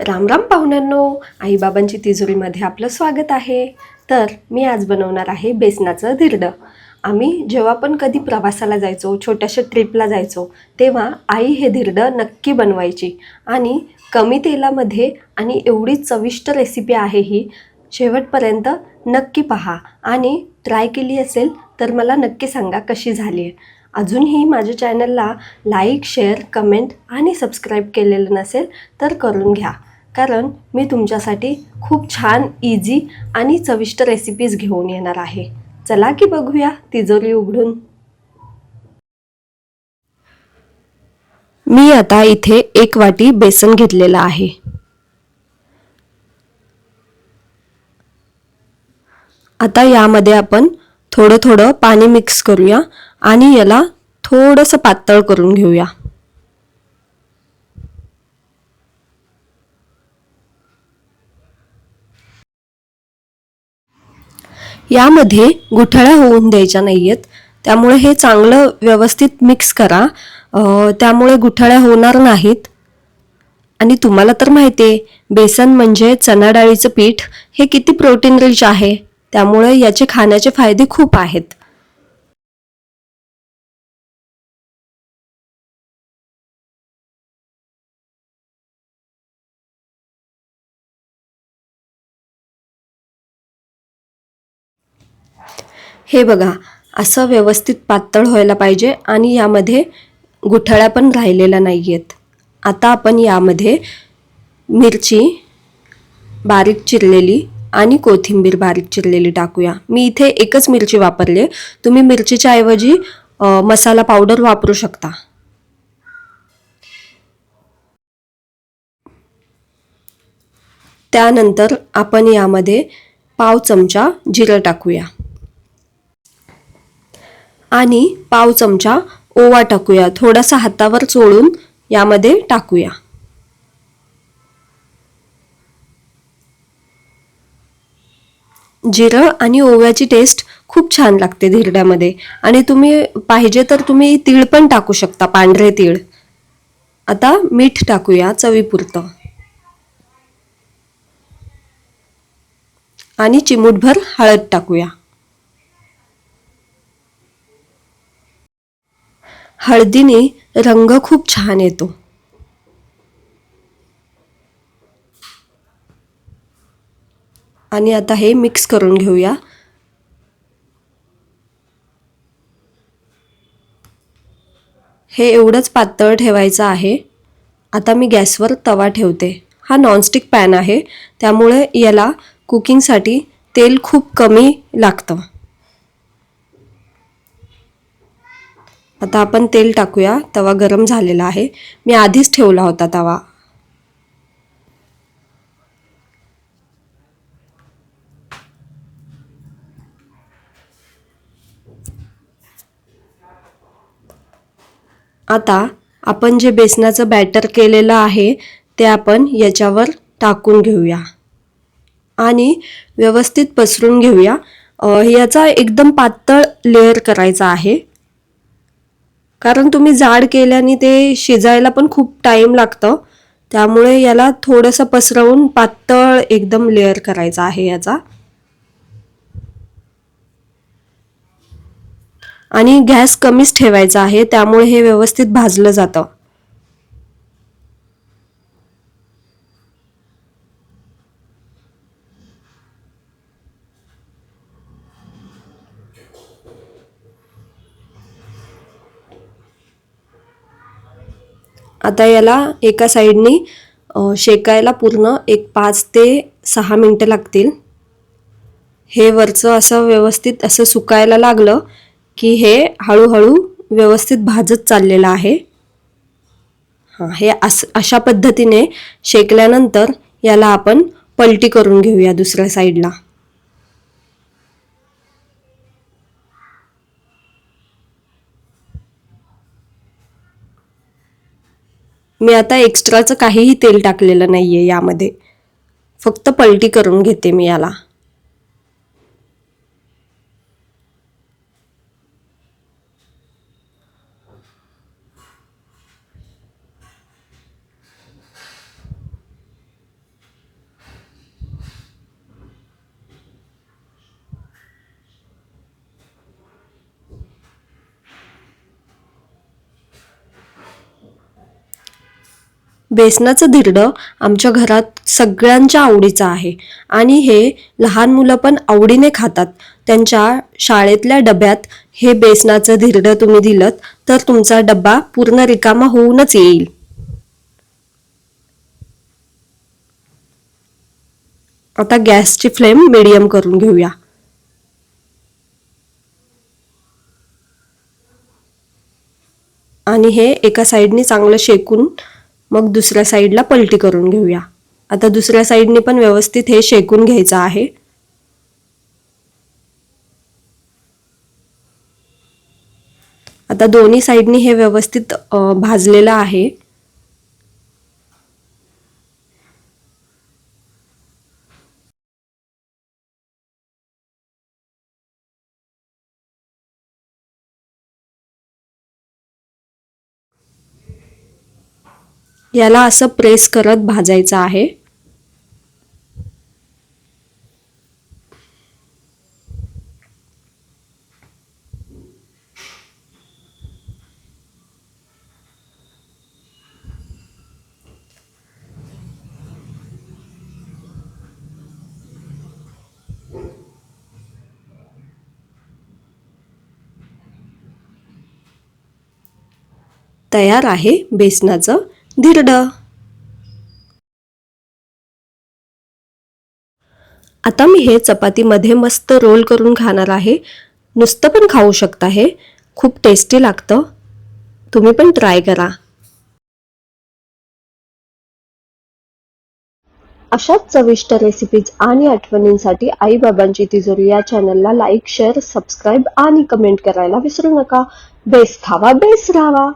राम राम पाहुण्यांनो. आईबाबांची तिजोरीमध्ये आपलं स्वागत आहे. तर मी आज बनवणार आहे बेसनाचं धिरडं. आम्ही जेव्हा पण कधी प्रवासाला जायचो छोट्याशा ट्रिपला जायचो तेव्हा आई हे धिरडं नक्की बनवायची. आणि कमी तेलामध्ये आणि एवढी चविष्ट रेसिपी आहे ही शेवटपर्यंत नक्की पहा. आणि ट्राय केली असेल तर मला नक्की सांगा कशी झाली आहे. अजूनही माझ्या चॅनलला लाईक शेअर कमेंट आणि सबस्क्राईब केलेलं नसेल तर करून घ्या. कारण मी तुमच्यासाठी खूप छान इझी आणि चविष्ट रेसिपीज घेऊन येणार आहे. चला की बघूया तिजोरी उघडून. मी आता इथे एक वाटी बेसन घेतलेलं आहे. आता यामध्ये आपण थोडं थोडं पाणी मिक्स करूया आणि याला थोडंसं पातळ करून घेऊया. यामध्ये गुठळ्या होऊन द्यायच्या नाही आहेत त्यामुळे हे चांगलं व्यवस्थित मिक्स करा. त्यामुळे गुठळ्या होणार नाहीत. आणि तुम्हाला तर माहिती आहे बेसन म्हणजे चणा डाळीचं पीठ हे किती प्रोटीन रिच आहे. त्यामुळे याचे खाण्याचे फायदे खूप आहेत. हे बघा असं व्यवस्थित पातळ व्हायला पाहिजे आणि यामध्ये गुठळ्या पण राहिलेल्या नाही आहेत आता आपण यामध्ये मिरची बारीक चिरलेली आणि कोथिंबीर बारीक चिरलेली टाकूया. मी इथे एकच मिरची वापरली. तुम्ही मिरचीच्या ऐवजी मसाला पावडर वापरू शकता. त्यानंतर आपण यामध्ये पाव चमचा जिरं टाकूया. आणि पाव चमचा ओवा टाकूया. थोडासा हातावर चोळून यामध्ये टाकूया. जिरं आणि ओव्याची टेस्ट खूप छान लागते धिरड्यामध्ये. आणि तुम्ही पाहिजे तर तुम्ही तीळ पण टाकू शकता पांढरे तीळ. आता मीठ टाकूया चवीपुरतं. आणि चिमूटभर हळद टाकूया. हळदीने रंग खूप छान येतो. आणि आता हे मिक्स करून घेऊया. हे एवढंच पातळ ठेवायचं आहे. आता मी गॅसवर तवा ठेवते. हा नॉनस्टिक पॅन आहे. त्यामुळे याला कुकिंगसाठी तेल खूप कमी लागतं. आता आपण तेल टाकूया. तवा गरम झालेला आहे. मी आधीच ठेवला होता तवा. आता आपण जे बेसनाचं बॅटर केलेलं आहे ते आपण याच्यावर टाकून घेऊया. आणि व्यवस्थित पसरून घेऊया. याचा एकदम पातळ लेअर करायचा आहे. कारण तुम्ही जाड केल्याने ते शिजायला पण खूप टाईम लागतं. त्यामुळे याला थोडंसं पसरवून पातळ एकदम लेअर करायचा आहे याचा. आणि गॅस कमीच ठेवायचा आहे त्यामुळे हे व्यवस्थित भाजलं जातं. आता याला एका साईडनी शेकायला पूर्ण एक पाच ते सहा मिनटं लागतील. हे वरचं असं व्यवस्थित असं सुकायला लागलं की हे हळूहळू व्यवस्थित भाजत चाललेलं आहे. हां हे अस अशा पद्धतीने शेकल्यानंतर याला आपण पलटी करून घेऊया दुसऱ्या साईडला. मी आता एक्स्ट्राचं काहीही तेल टाकलेलं नाही आहे यामध्ये. फक्त पलटी करून घेते मी याला. बेसनाचं धिरडं आमच्या घरात सगळ्यांच्या आवडीचं आहे. आणि हे लहान मुलं पण आवडीने खातात. त्यांच्या शाळेतल्या डब्यात हे बेसनाचं धिरडं तुम्ही दिलं तर तुमचा डब्बा पूर्ण रिकामा होऊनच येईल. आता गॅसची फ्लेम मिडियम करून घेऊया. आणि हे एका साईडने चांगलं शेकून मग दुसऱ्या साईडला पलटी करून घेऊया. आता दुसऱ्या साईडने पण व्यवस्थित हे शेकून घ्यायचं आहे. आता दोन्ही साईडनी हे व्यवस्थित भाजलेलं आहे. याला असं प्रेस करत भाजायचं आहे. तयार आहे बेसनाचं. धिरडं. आता मी हे चपातीमध्ये मस्त रोल करून खाणार आहे. नुसतं पण खाऊ शकता हे. खूप टेस्टी लागतं. तुम्ही पण ट्राय करा. अशाच चविष्ट रेसिपीज आणि आठवणींसाठी आई बाबांची तिजोरी या चॅनलला लाईक शेअर सबस्क्राईब आणि कमेंट करायला विसरू नका. बेस खावा बेस राहावा